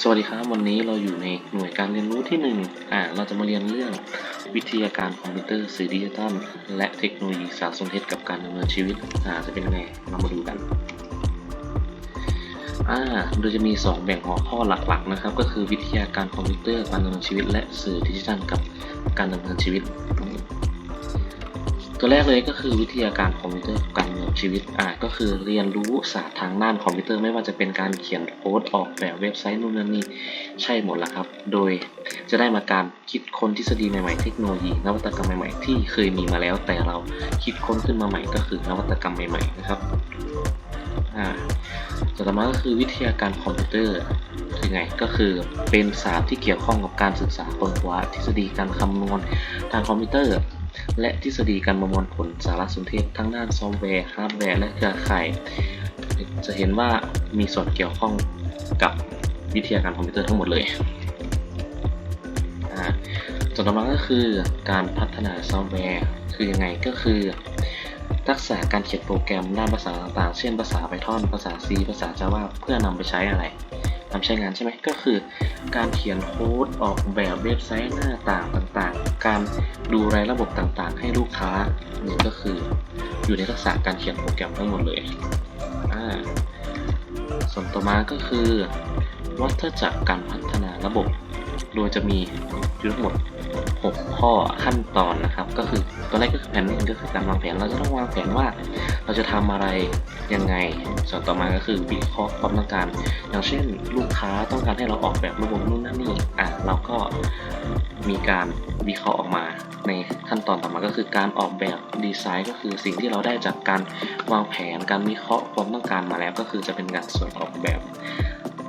สวัสดีครับวันนี้เราอยู่ในหน่วยการเรียนรู้ที่หนึ่งอ่า เราจะมาเรียนเรื่องวิทยาการคอมพิวเตอร์สื่อดิจิตอลและเทคโนโลยีสารสนเทศกับการดำเนินชีวิต อ่า จะเป็นไง เรามาดูกัน อ่า โดยจะมี 2 แบ่งหัวข้อหลักๆนะครับ ก็คือวิทยาการคอมพิวเตอร์การดำเนินชีวิต และสื่อดิจิทัลกับการดำเนินชีวิต ตัวแรกเลยก็คือวิทยาการคอมพิวเตอร์การดำเนินชีวิตอ่าก็คือเรียนรู้ศาสตร์ทางด้านคอมพิวเตอร์ไม่ว่าจะเป็นการเขียนโค้ดออกแบบเว็บไซต์นู่นนั่นนี่ใช่หมดละครับ โดยจะได้มาการคิดค้นทฤษฎีใหม่ๆเทคโนโลยีนวัตกรรมใหม่ๆ ที่เคยมีมาแล้ว แต่เราคิดค้นขึ้นมาใหม่ก็คือนวัตกรรมใหม่ๆนะครับอ่าต่อมาก็คือวิทยาการคอมพิวเตอร์คือไงก็คือเป็นศาสตร์ที่เกี่ยวข้องกับการศึกษาค้นคว้าทฤษฎีการคำนวณทางคอมพิวเตอร์ และทฤษฎีการประมวลผลสารสนเทศทั้งด้านซอฟต์แวร์ฮาร์ดแวร์และเครือข่าย จะเห็นว่ามีส่วนเกี่ยวข้องกับวิทยาการคอมพิวเตอร์ทั้งหมดเลยส่วนต่อมาก็คือการพัฒนาซอฟต์แวร์คือยังไงก็คือ ทักษะการเขียนโปรแกรมด้านภาษาต่างๆ เช่นภาษา Python ภาษา C ภาษา Java เพื่อนำไปใช้อะไร นำใช้งานใช่ไหมก็คือ การเขียนโค้ดออกแบบเว็บไซต์หน้าต่างต่างๆ การดูรายระบบต่างๆ ให้ลูกค้านี่ก็คือ อยู่ในทักษะการเขียนโปรแกรมทั้งหมดเลยอ่าส่วนต่อมาก็คือ วัฏจักรการพัฒนาระบบ โดยจะมีอยู่ทั้งหมด 6 ข้อขั้นตอนนะครับ ก็คือตัวแรกก็คือแผนก็คือการวางแผน เราจะต้องวางแผนว่า เราจะทำอะไรยังไง ส่วนต่อมาก็คือวิเคราะห์ความต้องการ อย่างเช่นลูกค้าต้องการให้เราออกแบบระบบนู่นนั่นนี่อะเราก็มีการวิเคราะห์ออกมาในขั้นตอนต่อมาก็คือการออกแบบดีไซน์ ก็คือสิ่งที่เราได้จากการวางแผนการวิเคราะห์ความต้องการมาแล้ว ก็คือจะเป็นการส่วนออกแบบ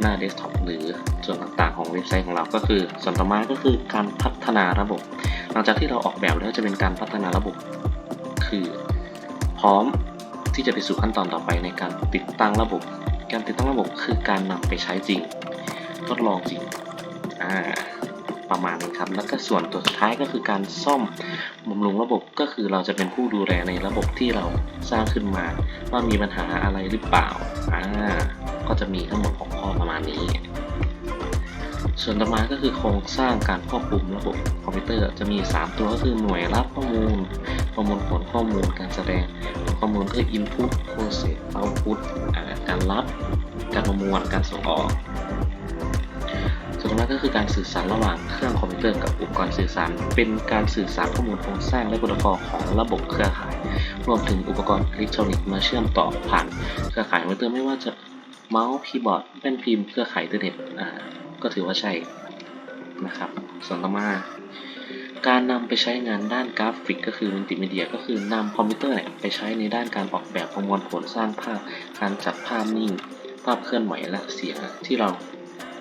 หน้าเดสก์ท็อปหรือส่วนต่างๆของเว็บไซต์ของเราก็คือ ส่วนต่อมาก็คือการพัฒนาระบบ หลังจากที่เราออกแบบแล้วจะเป็นการพัฒนาระบบ คือ พร้อมที่จะไปสู่ขั้นตอนต่อไปในการติดตั้งระบบ การติดตั้งระบบคือการนำไปใช้จริง ทดลองจริงอ่าประมาณนี้ครับ แล้วก็ส่วนตัวสุดท้ายก็คือการซ่อมบำรุงระบบก็คือเราจะเป็นผู้ดูแลในระบบที่เราสร้างขึ้นมา ว่ามีปัญหาอะไรหรือเปล่าอ่าก็จะมีทั้งหมดของ ข้อประมาณนี้ ส่วนต่อมาก็คือโครงสร้างการควบคุมระบบคอมพิวเตอร์จะมี 3 ตัวก็คือหน่วยรับข้อมูล ประมวลผลข้อมูลการแสดง ข้อมูลก็คือ input process output การรับการประมวลการส่งออกส่วนต่อมาก็คือการสื่อสารระหว่างเครื่องคอมพิวเตอร์กับอุปกรณ์สื่อสาร เป็นการสื่อสารข้อมูลโครงสร้างและโปรโตคอลของระบบเครือข่าย รวมถึงอุปกรณ์อิเล็กทรอนิกส์มาเชื่อมต่อผ่านเครือข่ายคอมพิวเตอร์ไม่ว่าจะ เมาส์คีย์บอร์ดแป้นพิมพ์เครือข่ายอินเทอร์เน็ตอ่าก็ถือว่าใช่นะครับ ส่วนต่อมา การนำไปใช้งานด้านกราฟิกก็คือมัลติมีเดีย ก็คือนำคอมพิวเตอร์เนี่ยไปใช้ในด้านการออกแบบประมวลผลสร้างภาพ การจัดภาพนิ่ง ภาพเคลื่อนไหวและเสียงที่เรา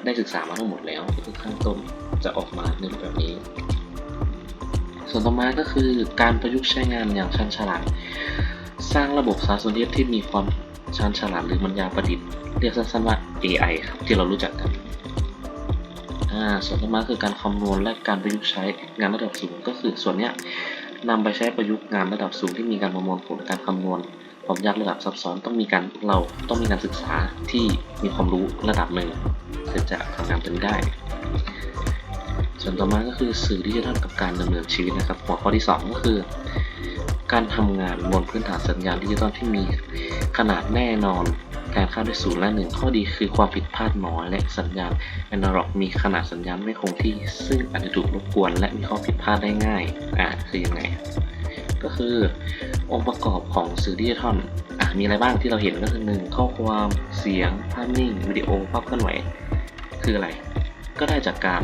ได้ศึกษามาทั้งหมดแล้วคือข้างต้นจะออกมาในรูปแบบนี้ ส่วนต่อมาก็คือการประยุกต์ใช้งานอย่างชันฉลาด สร้างระบบสารสนเทศที่มีความชันฉลาดหรือมัญญาประดิษฐ์เรียกสั้นๆว่า AI ครับที่เรารู้จักกันส่วนต่อมาคือการคำนวณและการประยุกต์ใช้งานระดับสูงก็คือส่วนนี้นำไปใช้ประยุกต์งานระดับสูงที่มีการประมวลผลการคำนวณความยากระดับซับซ้อนต้องมีการเราต้องมีการศึกษาที่มีความรู้ระดับหนึ่งถึงจะทำงานเป็นได้ ส่วนต่อมาก็คือสื่อดิจิทัลกับการดำเนินชีวิตนะครับ หัวข้อที่ 2 ก็คือ การทำงานบนพื้นฐานสัญญาณดิจิทัลที่มีขนาดแน่นอน การค่าด้วยศูนย์และหนึ่งข้อดีคือความผิดพลาดน้อย และสัญญาณแอนาล็อกมีขนาดสัญญาณไม่คงที่ ซึ่งอาจจะถูกรบกวน และมีข้อผิดพลาดได้ง่ายอ่าคือยังไงก็คือองค์ประกอบของสื่อดิจิทัลอะมีอะไรบ้างที่เราเห็นก็คือหนึ่งข้อความเสียง ภาพนิ่งวิดีโอภาพเคลื่อนไหวคืออะไร ก็ได้จากการ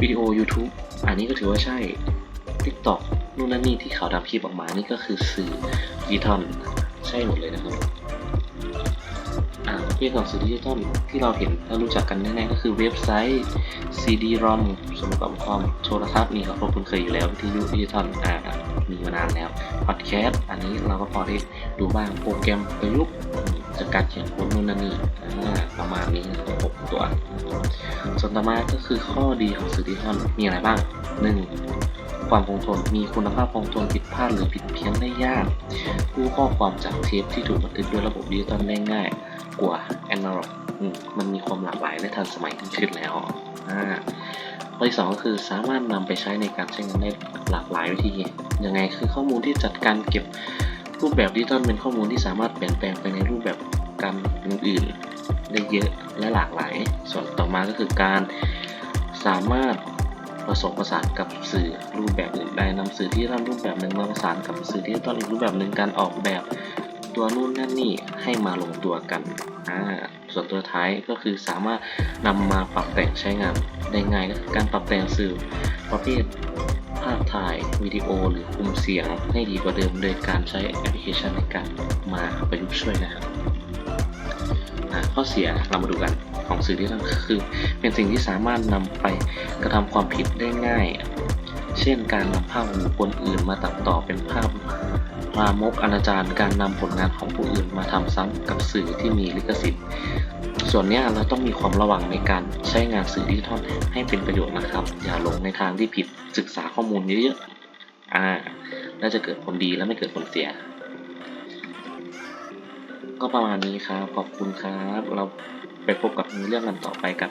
วิดีโอ YouTube อันนี้ก็ถือว่าใช่ TikTok นู่นนั่นนี่ที่เขาทำคลิปออกมานี่ก็คือสื่อดิจิทัลใช่หมดเลยนะครับอ่าเรื่องของสื่อดิจิทัลที่เราเห็นและรู้จักกันแน่ๆก็คือเว็บไซต์ CD-ROM สมกับความโทรทัศน์นี่เราก็คุ้นเคยอยู่แล้ววิทยุดิจิทัลอ่ามีมานานแล้วพอดแคสต์อันนี้เราก็พอได้ดูบ้างโปรแกรมประยุกต์จากการเขียนโค้ดนู่นนั่นนี่ประมาณนี้นะครับหกตัวส่วนต่อมาก็คือข้อดีของสื่อดิจิทัลมีอะไรบ้าง 1. ความคงทนมีคุณภาพคงทนผิดพลาดหรือผิดเพี้ยนได้ยากกู้ข้อความจากเทปที่ถูกบันทึกด้วยระบบดิจิตอลได้ง่ายกว่าแอนนาล็อกมันมีความหลากหลายและทันสมัยขึ้นแล้วอ่าข้อที่สองก็คือสามารถนำไปใช้ในการใช้งานได้หลากหลายวิธียังไงคือข้อมูลที่จัดการเก็บรูปแบบดิจิตอลเป็นข้อมูลที่สามารถเปลี่ยนแปลงไปในรูปแบบการอื่นๆได้เยอะและหลากหลาย ส่วนต่อมาก็คือการสามารถ ผสมผสานกับสื่อรูปแบบอื่นได้นำสื่อที่ร่ำรูปแบบหนึ่งมาผสานกับสื่อที่ต้นอีกรูปแบบหนึ่งการออกแบบ ตัวนู่นนั่นนี่ให้มาลงตัวกันส่วนตัวท้ายก็คือสามารถนำมาปรับแต่งใช้งานได้ง่ายก็คือการปรับแต่งสื่อประเภทภาพถ่ายวิดีโอหรือคุมเสียงให้ดีกว่าเดิมโดยการใช้แอปพลิเคชันในการมาประยุกต์ช่วยนะครับข้อเสียเรามาดูกัน ของสื่อที่ต้งคือ เป็นสิ่งที่สามารถนำไปกระทำความผิดได้ง่าย เช่นการนำภาพของบุคคลอื่นมาตัดต่อเป็นภาพลามกอนาจารการนำผลงานของผู้อื่นมาทำซ้ำกับสื่อที่มีลิขสิทธิ์ ส่วนนี้เราต้องมีความระวังในการใช้งานสื่อดิจิทัลให้เป็นประโยชน์นะครับ อย่าลงในทางที่ผิดศึกษาข้อมูลเยอะๆอ่าน่าจะเกิดผลดีและไม่เกิดผลเสีย ก็ประมาณนี้ครับ ขอบคุณครับเรา ไปพบกับเรื่องกันต่อไปกัน